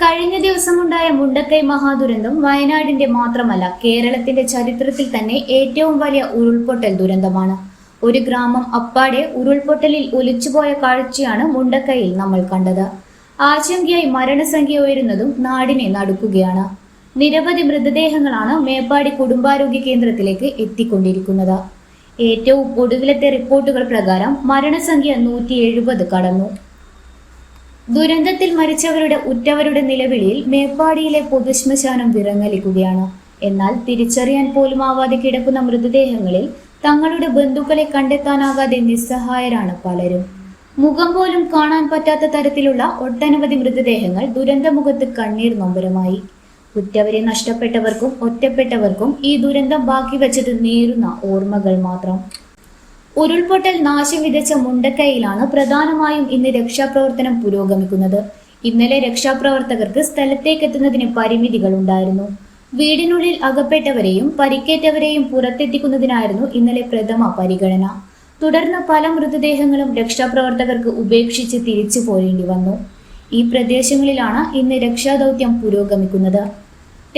കഴിഞ്ഞ ദിവസമുണ്ടായ മുണ്ടക്കൈ മഹാദുരന്തം വയനാടിന്റെ മാത്രമല്ല കേരളത്തിന്റെ ചരിത്രത്തിൽ തന്നെ ഏറ്റവും വലിയ ഉരുൾപൊട്ടൽ ദുരന്തമാണ്. ഒരു ഗ്രാമം അപ്പാടെ ഉരുൾപൊട്ടലിൽ ഒലിച്ചുപോയ കാഴ്ചയാണ് മുണ്ടക്കൈയിൽ നമ്മൾ കണ്ടത്. ആശങ്കയായി മരണസംഖ്യ ഉയരുന്നതും നാടിനെ നടുക്കുകയാണ്. നിരവധി മൃതദേഹങ്ങളാണ് മേപ്പാടി കുടുംബാരോഗ്യ കേന്ദ്രത്തിലേക്ക് എത്തിക്കൊണ്ടിരിക്കുന്നത്. ഏറ്റവും ഒടുവിലത്തെ റിപ്പോർട്ടുകൾ പ്രകാരം മരണസംഖ്യ നൂറ്റി കടന്നു. ദുരന്തത്തിൽ മരിച്ചവരുടെ ഉറ്റവരുടെ നിലവിളിയിൽ മേപ്പാടിയിലെ പൊതുശ്മശാനം വിറങ്ങലിക്കുകയാണ്. എന്നാൽ തിരിച്ചറിയാൻ പോലും ആവാതെ കിടക്കുന്ന മൃതദേഹങ്ങളിൽ തങ്ങളുടെ ബന്ധുക്കളെ കണ്ടെത്താനാകാതെ നിസ്സഹായരാണ് പലരും. മുഖം പോലും കാണാൻ പറ്റാത്ത തരത്തിലുള്ള ഒട്ടനവധി മൃതദേഹങ്ങൾ ദുരന്തമുഖത്ത് കണ്ണീർ നൊമ്പരമായി. ഉറ്റവരെ നഷ്ടപ്പെട്ടവർക്കും ഒറ്റപ്പെട്ടവർക്കും ഈ ദുരന്തം ബാക്കി വെച്ചത് നേരുന്ന ഓർമ്മകൾ മാത്രം. ഉരുൾപൊട്ടൽ നാശം വിതച്ച മുണ്ടക്കൈയിലാണ് പ്രധാനമായും ഇന്ന് രക്ഷാപ്രവർത്തനം പുരോഗമിക്കുന്നത്. ഇന്നലെ രക്ഷാപ്രവർത്തകർക്ക് സ്ഥലത്തേക്ക് എത്തുന്നതിന് പരിമിതികൾ ഉണ്ടായിരുന്നു വീടിനുള്ളിൽ അകപ്പെട്ടവരെയും പരിക്കേറ്റവരെയും പുറത്തെത്തിക്കുന്നതിനായിരുന്നു ഇന്നലെ പ്രഥമ പരിഗണന. തുടർന്ന് പല മൃതദേഹങ്ങളും രക്ഷാപ്രവർത്തകർക്ക് ഉപേക്ഷിച്ച് തിരിച്ചു പോരേണ്ടി വന്നു. ഈ പ്രദേശങ്ങളിലാണ് ഇന്ന് രക്ഷാദൗത്യം പുരോഗമിക്കുന്നത്.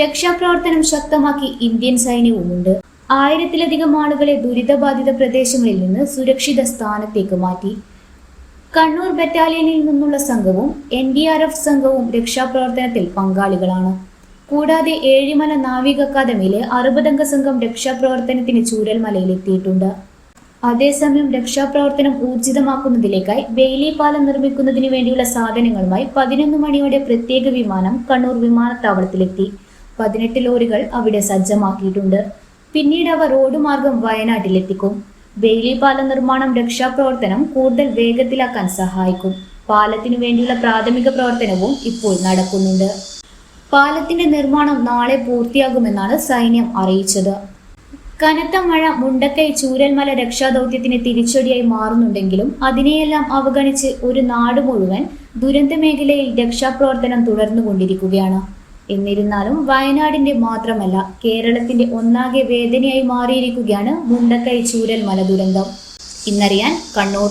രക്ഷാപ്രവർത്തനം ശക്തമാക്കി ഇന്ത്യൻ സൈന്യവുമുണ്ട്. ആയിരത്തിലധികം ആളുകളെ ദുരിതബാധിത പ്രദേശങ്ങളിൽ നിന്ന് സുരക്ഷിത സ്ഥാനത്തേക്ക് മാറ്റി. കണ്ണൂർ ബറ്റാലിയനിൽ നിന്നുള്ള സംഘവും എൻ ഡി ആർ എഫ് സംഘവും രക്ഷാപ്രവർത്തനത്തിൽ പങ്കാളികളാണ്. കൂടാതെ ഏഴിമല നാവിക അക്കാദമിയിലെ അറുപതംഗ സംഘം രക്ഷാപ്രവർത്തനത്തിന് ചൂരൽമലയിൽ എത്തിയിട്ടുണ്ട് അതേസമയം രക്ഷാപ്രവർത്തനം ഊർജിതമാക്കുന്നതിലേക്കായി ബെയിലി പാലം നിർമ്മിക്കുന്നതിന് വേണ്ടിയുള്ള സാധനങ്ങളുമായി പതിനൊന്ന് മണിയോടെ പ്രത്യേക വിമാനം കണ്ണൂർ വിമാനത്താവളത്തിലെത്തി. പതിനെട്ട് ലോറികൾ അവിടെ സജ്ജമാക്കിയിട്ടുണ്ട്. പിന്നീട് അവ റോഡ് മാർഗം വയനാട്ടിലെത്തിക്കും. ബെയിലി പാലം നിർമ്മാണം രക്ഷാപ്രവർത്തനം കൂടുതൽ വേഗത്തിലാക്കാൻ സഹായിക്കും. പാലത്തിനു വേണ്ടിയുള്ള പ്രാഥമിക പ്രവർത്തനവും ഇപ്പോൾ നടക്കുന്നുണ്ട്. പാലത്തിന്റെ നിർമ്മാണം നാളെ പൂർത്തിയാകുമെന്നാണ് സൈന്യം അറിയിച്ചത്. കനത്ത മഴ മുണ്ടക്കൈ ചൂരൽമല രക്ഷാദൗത്യത്തിന് തിരിച്ചടിയായി മാറുന്നുണ്ടെങ്കിലും അതിനെയെല്ലാം അവഗണിച്ച് ഒരു നാട് മുഴുവൻ ദുരന്ത മേഖലയിൽ രക്ഷാപ്രവർത്തനം തുടർന്നുകൊണ്ടിരിക്കുകയാണ്. എന്നിരുന്നാലും വയനാടിന്റെ മാത്രമല്ല കേരളത്തിന്റെ ഒന്നാകെ വേദനയായി മാറിയിരിക്കുകയാണ് മുണ്ടക്കൈ ചൂരൽ മല ദുരന്തം ഇന്നറിയാൻ കണ്ണൂർ.